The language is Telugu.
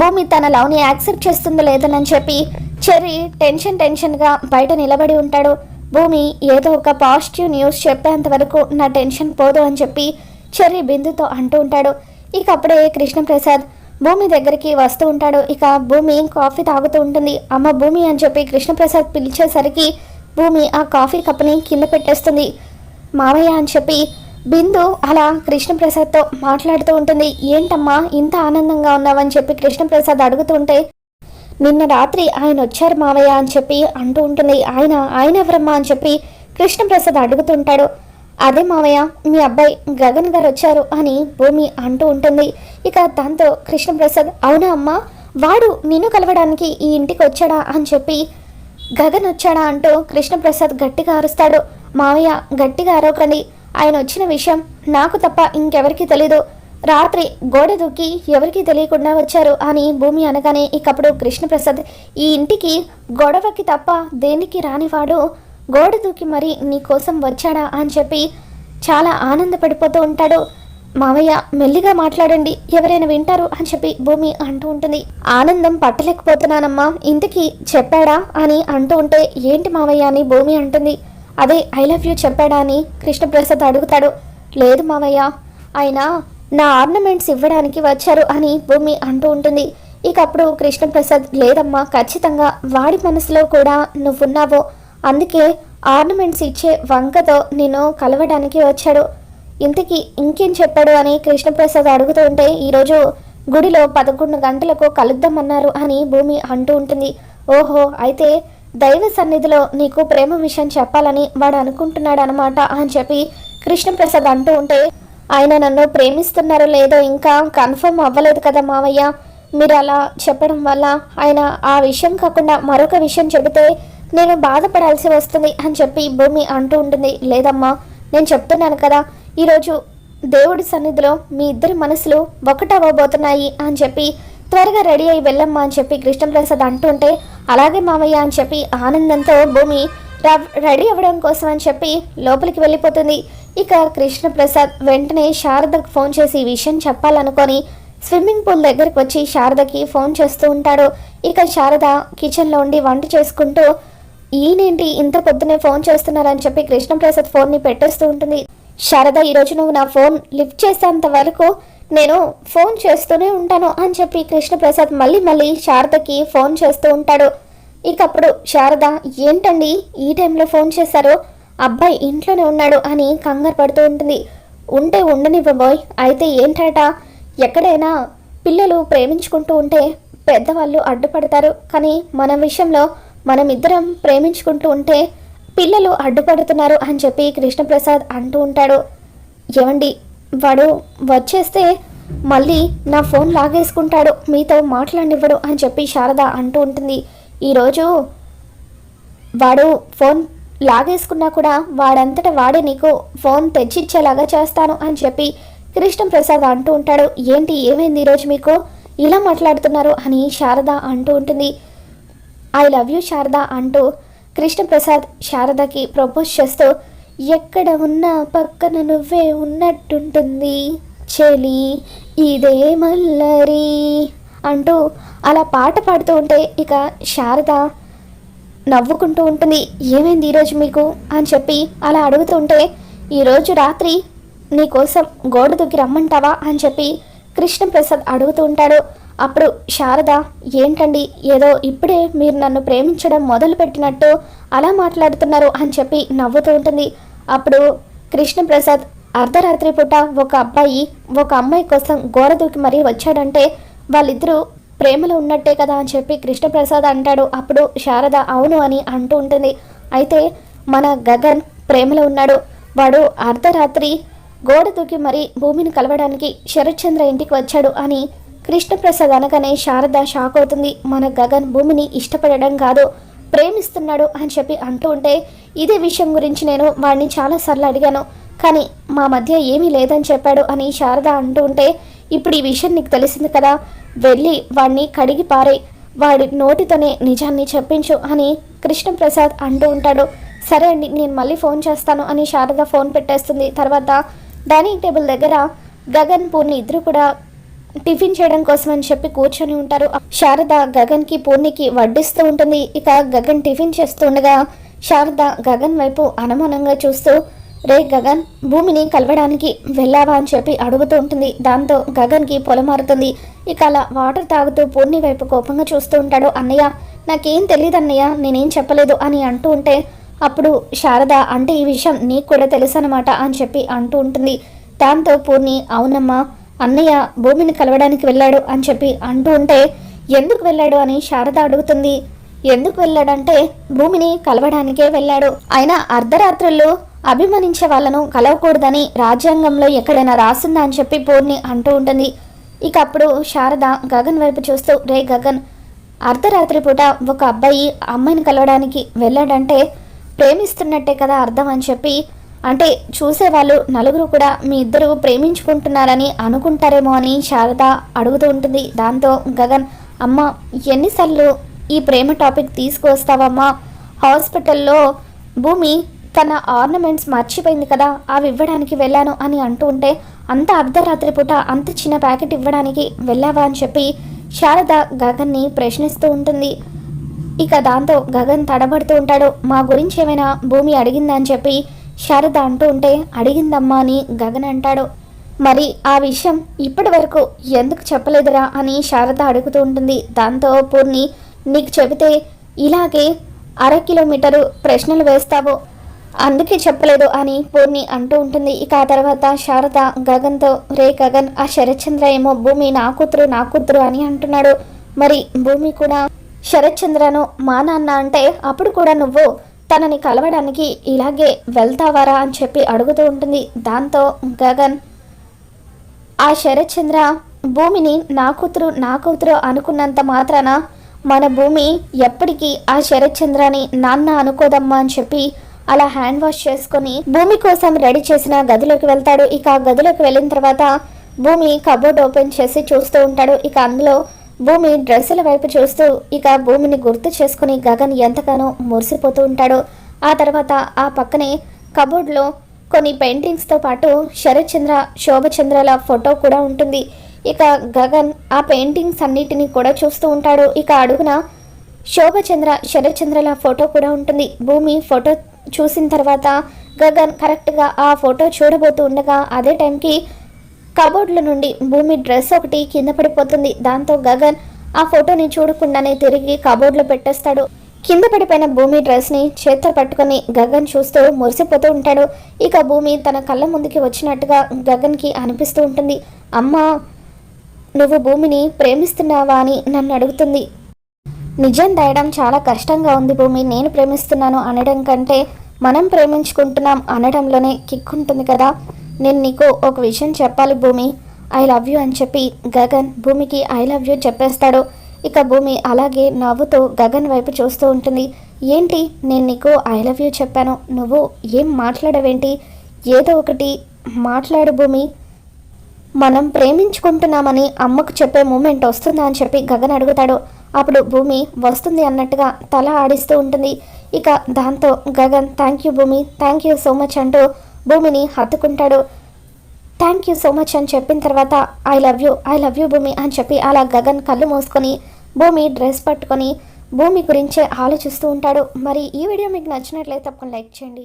భూమి తన లవ్ని యాక్సెప్ట్ చేస్తుందో లేదనని చెప్పి చెర్రీ టెన్షన్ టెన్షన్గా బయట నిలబడి ఉంటాడు. భూమి ఏదో ఒక పాజిటివ్ న్యూస్ చెప్పేంత వరకు నా టెన్షన్ పోదు అని చెప్పి చెర్రీ బిందుతో అంటూ ఉంటాడు. ఇక అప్పుడే కృష్ణప్రసాద్ భూమి దగ్గరికి వస్తూ ఉంటాడు. ఇక భూమి కాఫీ తాగుతూ ఉంటుంది. అమ్మ భూమి అని చెప్పి కృష్ణప్రసాద్ పిలిచేసరికి భూమి ఆ కాఫీ కప్ని కింద పెట్టేస్తుంది. మావయ్య అని చెప్పి బిందు అలా కృష్ణప్రసాద్తో మాట్లాడుతూ ఉంటుంది. ఏంటమ్మా ఇంత ఆనందంగా ఉన్నావని చెప్పి కృష్ణప్రసాద్ అడుగుతుంటే నిన్న రాత్రి ఆయన వచ్చారు మావయ్య అని చెప్పి అంటూ ఉంటుంది. ఆయన ఆయన ఎవరమ్మా అని చెప్పి కృష్ణప్రసాద్ అడుగుతుంటాడు. అదే మావయ్య మీ అబ్బాయి గగన్ గారు వచ్చారు అని భూమి అంటూ ఉంటుంది. ఇక దాంతో కృష్ణప్రసాద్ అవునా అమ్మా వాడు నిన్ను కలవడానికి ఈ ఇంటికి వచ్చాడా అని చెప్పి గగన్ వచ్చాడా అంటూ కృష్ణప్రసాద్ గట్టిగా అరుస్తాడు. మావయ్య గట్టిగా అరవకండి ఆయన వచ్చిన విషయం నాకు తప్ప ఇంకెవరికీ తెలీదు. రాత్రి గోడ దూకి ఎవరికీ తెలియకుండా వచ్చారు అని భూమి అనగానే ఇకప్పుడు కృష్ణప్రసాద్ ఈ ఇంటికి గొడవకి తప్ప దేనికి రానివాడు? గోడ దూకి మరి నీ కోసం వచ్చాడా అని చెప్పి చాలా ఆనందపడిపోతూ ఉంటాడు. మావయ్య మెల్లిగా మాట్లాడండి ఎవరైనా వింటారు అని చెప్పి భూమి అంటూ ఉంటుంది. ఆనందం పట్టలేకపోతున్నానమ్మా ఇంతకీ చెప్పాడా అని అంటూ ఉంటే ఏంటి మావయ్య అని భూమి అంటుంది. అదే ఐ లవ్ యూ చెప్పాడా అని కృష్ణప్రసాద్ అడుగుతాడు. లేదు మావయ్య ఆయన నా ఆర్నమెంట్స్ ఇవ్వడానికి వచ్చారు అని భూమి అంటూ ఉంటుంది. ఇక అప్పుడు కృష్ణప్రసాద్ లేదమ్మా ఖచ్చితంగా వాడి మనసులో కూడా నువ్వున్నావో. అందుకే ఆర్నమెంట్స్ ఇచ్చే వంకతో నేను కలవడానికి వచ్చాడు. ఇంతకీ ఇంకేం చెప్పాడు అని కృష్ణప్రసాద్ అడుగుతూ ఉంటే ఈరోజు గుడిలో పదకొండు గంటలకు కలుద్దామన్నారు అని భూమి అంటూ ఉంటుంది. ఓహో అయితే దైవ సన్నిధిలో నీకు ప్రేమ విషయం చెప్పాలని వాడు అనుకుంటున్నాడు అనమాట అని చెప్పి కృష్ణప్రసాద్ అంటూ ఉంటే ఆయన నన్ను ప్రేమిస్తున్నారో లేదో ఇంకా కన్ఫర్మ్ అవ్వలేదు కదా మావయ్య. మీరు అలా చెప్పడం వల్ల ఆయన ఆ విషయం కాకుండా మరొక విషయం చెబితే నేను బాధపడాల్సి వస్తుంది అని చెప్పి భూమి అంటూ ఉంటుంది. లేదమ్మా నేను చెప్తున్నాను కదా ఈరోజు దేవుడి సన్నిధిలో మీ ఇద్దరి మనసులు ఒకటవ్వబోతున్నాయి అని చెప్పి త్వరగా రెడీ అయి వెళ్ళమ్మా అని చెప్పి కృష్ణప్రసాద్ అంటుంటే అలాగే మామయ్య అని చెప్పి ఆనందంతో భూమి రెడీ అవ్వడం కోసం అని చెప్పి లోపలికి వెళ్ళిపోతుంది. ఇక కృష్ణప్రసాద్ వెంటనే శారదకు ఫోన్ చేసి ఈ విషయం చెప్పాలనుకొని స్విమ్మింగ్ పూల్ దగ్గరికి వచ్చి శారదకి ఫోన్ చేస్తూ ఉంటాడు. ఇక శారద కిచెన్లో ఉండి వంట చేసుకుంటూ ఈయనేంటి ఇంత పొద్దునే ఫోన్ చేస్తున్నారని చెప్పి కృష్ణప్రసాద్ ఫోన్ని పెట్టేస్తూ ఉంటుంది. శారద ఈరోజు నువ్వు నా ఫోన్ లిఫ్ట్ చేసేంత వరకు నేను ఫోన్ చేస్తూనే ఉంటాను అని చెప్పి కృష్ణప్రసాద్ మళ్ళీ మళ్ళీ శారదకి ఫోన్ చేస్తూ ఉంటాడు. ఇక అప్పుడు శారద ఏంటండి ఈ టైంలో ఫోన్ చేశారు? అబ్బాయి ఇంట్లోనే ఉన్నాడు అని కంగారు పడుతూ ఉంటుంది. ఉంటే ఉండనివ్వబోయ్ అయితే ఏంటట? ఎక్కడైనా పిల్లలు ప్రేమించుకుంటూ ఉంటే పెద్దవాళ్ళు అడ్డుపడతారు. కానీ మన విషయంలో మనం ఇద్దరం ప్రేమించుకుంటూ ఉంటే పిల్లలు అడ్డుపడుతున్నారు అని చెప్పి కృష్ణప్రసాద్ అంటూ ఉంటాడు. ఏమండి వాడు వచ్చేస్తే మళ్ళీ నా ఫోన్ లాగేసుకుంటాడు. మీతో మాట్లాడినివ్వడు అని చెప్పి శారద అంటూ ఉంటుంది. ఈరోజు వాడు ఫోన్ లాగేసుకున్నా కూడా వాడంతట వాడే నీకు ఫోన్ తెచ్చిచ్చేలాగా చేస్తాను అని చెప్పి కృష్ణప్రసాద్ అంటూ ఉంటాడు. ఏంటి? ఏమైంది ఈరోజు మీకు? ఇలా మాట్లాడుతున్నారు అని శారద అంటూ ఉంటుంది. ఐ లవ్ యూ శారద అంటూ కృష్ణప్రసాద్ శారదకి ప్రపోజ్ చేస్తూ ఎక్కడ ఉన్నా పక్కన నువ్వే ఉన్నట్టుంటుంది. చెలి ఇదే మల్లరి అంటూ అలా పాట పాడుతూ ఉంటే ఇక శారద నవ్వుకుంటూ ఉంటుంది. ఏమైంది ఈరోజు మీకు? అని చెప్పి అలా అడుగుతూ ఉంటే ఈరోజు రాత్రి నీకోసం గోడ దగ్గర రమ్మంటావా? అని చెప్పి కృష్ణప్రసాద్ అడుగుతూ ఉంటాడు. అప్పుడు శారద ఏంటండి ఏదో ఇప్పుడే మీరు నన్ను ప్రేమించడం మొదలు పెట్టినట్టు అలా మాట్లాడుతున్నారు అని చెప్పి నవ్వుతూ ఉంటుంది. అప్పుడు కృష్ణప్రసాద్ అర్ధరాత్రి పూట ఒక అబ్బాయి ఒక అమ్మాయి కోసం గోడ దూకి మరీ వచ్చాడంటే వాళ్ళిద్దరూ ప్రేమలో ఉన్నట్టే కదా అని చెప్పి కృష్ణప్రసాద్ అంటాడు. అప్పుడు శారద అవును అని అంటూ ఉంటుంది. అయితే మన గగన్ ప్రేమలో ఉన్నాడు. వాడు అర్ధరాత్రి గోడ దూకి మరీ భూమిని కలవడానికి శరత్చంద్ర ఇంటికి వచ్చాడు అని కృష్ణప్రసాద్ అనగానే శారద షాక్ అవుతుంది. మన గగన్ భూమిని ఇష్టపడడం కాదు ప్రేమిస్తున్నాడు అని చెప్పి అంటూ ఉంటే ఇదే విషయం గురించి నేను వాడిని చాలాసార్లు అడిగాను. కానీ మా మధ్య ఏమీ లేదని చెప్పాడు అని శారద అంటూ ఉంటే ఇప్పుడు ఈ విషయం నీకు తెలిసింది కదా. వెళ్ళి వాడిని కడిగి పారే వాడి నోటితోనే నిజాన్ని చెప్పించు అని కృష్ణప్రసాద్ అంటూ ఉంటాడు. సరే అండి నేను మళ్ళీ ఫోన్ చేస్తాను అని శారద ఫోన్ పెట్టేస్తుంది. తర్వాత డైనింగ్ టేబుల్ దగ్గర గగన్ పూర్ణి ఇద్దరు కూడా టిఫిన్ చేయడం కోసం అని చెప్పి కూర్చొని ఉంటారు. శారద గగన్కి పూర్ణికి వడ్డిస్తూ ఉంటుంది. ఇక గగన్ టిఫిన్ చేస్తూ ఉండగా శారద గగన్ వైపు అనుమానంగా చూస్తూ రే గగన్ భూమిని కలవడానికి వెళ్ళావా? అని చెప్పి అడుగుతూ ఉంటుంది. దాంతో గగన్కి పొలమారుతుంది. ఇక అలా వాటర్ తాగుతూ పూర్ణి వైపు కోపంగా చూస్తూ ఉంటాడు. అన్నయ్య నాకేం తెలియదు అన్నయ్య నేనేం చెప్పలేదు అని అంటూ ఉంటే అప్పుడు శారద అంటే ఈ విషయం నీకు కూడా తెలుసు అనమాట అని చెప్పి అంటూ ఉంటుంది. దాంతో పూర్ణి అవునమ్మా అన్నయ్య భూమిని కలవడానికి వెళ్ళాడు అని చెప్పి అంటూ ఉంటే ఎందుకు వెళ్ళాడు? అని శారద అడుగుతుంది. ఎందుకు వెళ్ళాడంటే భూమిని కలవడానికే వెళ్ళాడు. అయినా అర్ధరాత్రుల్లో అభిమానించే వాళ్ళను కలవకూడదని రాజ్యాంగంలో ఎక్కడైనా రాసిందా అని చెప్పి పూర్ణి అంటూ ఉంటుంది. ఇక అప్పుడు శారద గగన్ వైపు చూస్తూ రే గగన్ అర్ధరాత్రి పూట ఒక అబ్బాయి అమ్మాయిని కలవడానికి వెళ్ళాడంటే ప్రేమిస్తున్నట్టే కదా అర్థం అని చెప్పి అంటే చూసేవాళ్ళు నలుగురు కూడా మీ ఇద్దరు ప్రేమించుకుంటున్నారని అనుకుంటారేమో అని శారద అడుగుతూ ఉంటుంది. దాంతో గగన్ అమ్మ ఎన్నిసార్లు ఈ ప్రేమ టాపిక్ తీసుకువస్తావమ్మా? హాస్పిటల్లో భూమి తన ఆర్నమెంట్స్ మర్చిపోయింది కదా అవి ఇవ్వడానికి వెళ్ళాను అని అంటూ ఉంటే అంత అర్ధరాత్రి పూట అంత చిన్న ప్యాకెట్ ఇవ్వడానికి వెళ్ళావా? అని చెప్పి శారద గగన్ని ప్రశ్నిస్తూ ఉంటుంది. ఇక దాంతో గగన్ తడబడుతూ ఉంటాడు. మా గురించి ఏమైనా భూమి అడిగిందని చెప్పి శారద అంటూ ఉంటే అడిగిందమ్మా అని గగన్ అంటాడు. మరి ఆ విషయం ఇప్పటి వరకు ఎందుకు చెప్పలేదురా అని శారద అడుగుతూ ఉంటుంది. దాంతో పూర్ణి నీకు చెబితే ఇలాగే అర కిలోమీటరు ప్రశ్నలు వేస్తావు. అందుకే చెప్పలేదు అని పూర్ణి అంటూ ఉంటుంది. ఇక ఆ తర్వాత శారద గగన్తో రే గగన్ ఆ శరత్చంద్ర ఏమో భూమి నా కూతురు నా కూతురు అని అంటున్నాడు. మరి భూమి కూడా శరత్చంద్రను మా నాన్న అంటే అప్పుడు కూడా నువ్వు తనని కలవడానికి ఇలాగే వెళ్తావారా అని చెప్పి అడుగుతూ ఉంటుంది. దాంతో గగన్ ఆ శరత్చంద్ర భూమిని నా కూతురు నా కూతురు అనుకున్నంత మాత్రాన మన భూమి ఎప్పటికీ ఆ శరత్చంద్రని నాన్న అనుకోదమ్మా అని చెప్పి అలా హ్యాండ్ వాష్ చేసుకొని భూమి కోసం రెడీ చేసిన గదిలోకి వెళ్తాడు. ఇక గదిలోకి వెళ్ళిన తర్వాత భూమి కబోర్డ్ ఓపెన్ చేసి చూస్తూ ఉంటాడు. ఇక అందులో భూమి డ్రెస్సుల వైపు చూస్తూ ఇక భూమిని గుర్తు చేసుకుని గగన్ ఎంతగానో మురిసిపోతూ ఉంటాడు. ఆ తర్వాత ఆ పక్కనే కబోర్డ్లో కొన్ని పెయింటింగ్స్తో పాటు శరత్చంద్ర శోభచంద్రల ఫోటో కూడా ఉంటుంది. ఇక గగన్ ఆ పెయింటింగ్స్ అన్నిటిని కూడా చూస్తూ ఉంటాడు. ఇక అడుగున శోభచంద్ర శరత్చంద్రల ఫోటో కూడా ఉంటుంది. భూమి ఫోటో చూసిన తర్వాత గగన్ కరెక్ట్గా ఆ ఫోటో చూడబోతూ ఉండగా అదే టైంకి కబోర్డ్ల నుండి భూమి డ్రెస్ ఒకటి కింద పడిపోతుంది. దాంతో గగన్ ఆ ఫోటోని చూడకుండానే తిరిగి కబోర్డ్లో పెట్టేస్తాడు. కింద పడిపోయిన భూమి డ్రెస్ని చేత్తో పట్టుకొని గగన్ చూస్తూ మురిసిపోతూ ఉంటాడు. ఇక భూమి తన కళ్ళ ముందుకి వచ్చినట్టుగా గగన్కి అనిపిస్తూ ఉంటుంది. అమ్మా నువ్వు భూమిని ప్రేమిస్తున్నావా అని నన్ను అడుగుతుంది. నిజం దాయడం చాలా కష్టంగా ఉంది భూమి. నేను ప్రేమిస్తున్నాను అనడం కంటే మనం ప్రేమించుకుంటున్నాం అనడంలోనే కిక్ ఉంటుంది కదా. నేను నీకు ఒక విషయం చెప్పాలి భూమి. ఐ లవ్ యూ అని చెప్పి గగన్ భూమికి ఐ లవ్ యూ చెప్పేస్తాడు. ఇక భూమి అలాగే నవ్వుతూ గగన్ వైపు చూస్తూ ఉంటుంది. ఏంటి? నేను నీకు ఐ లవ్ యూ చెప్పాను. నువ్వు ఏం మాట్లాడవేంటి? ఏదో ఒకటి మాట్లాడు భూమి. మనం ప్రేమించుకుంటున్నామని అమ్మకు చెప్పే మూమెంట్ వస్తుందా అని చెప్పి గగన్ అడుగుతాడు. అప్పుడు భూమి వస్తుంది అన్నట్టుగా తల ఆడిస్తూ ఉంటుంది. ఇక దాంతో Gagan thank you Bhumi. Thank you so much అంటూ భూమిని హత్తుకుంటాడు. థ్యాంక్ యూ సో మచ్ అని చెప్పిన తర్వాత I love you I love you Bhumi అని చెప్పి అలా గగన్ కళ్ళు మూసుకొని భూమి డ్రెస్ పట్టుకొని భూమి గురించే ఆలోచిస్తూ ఉంటాడు. మరి ఈ వీడియో మీకు నచ్చినట్లయితే తప్పకుండా లైక్ చేయండి.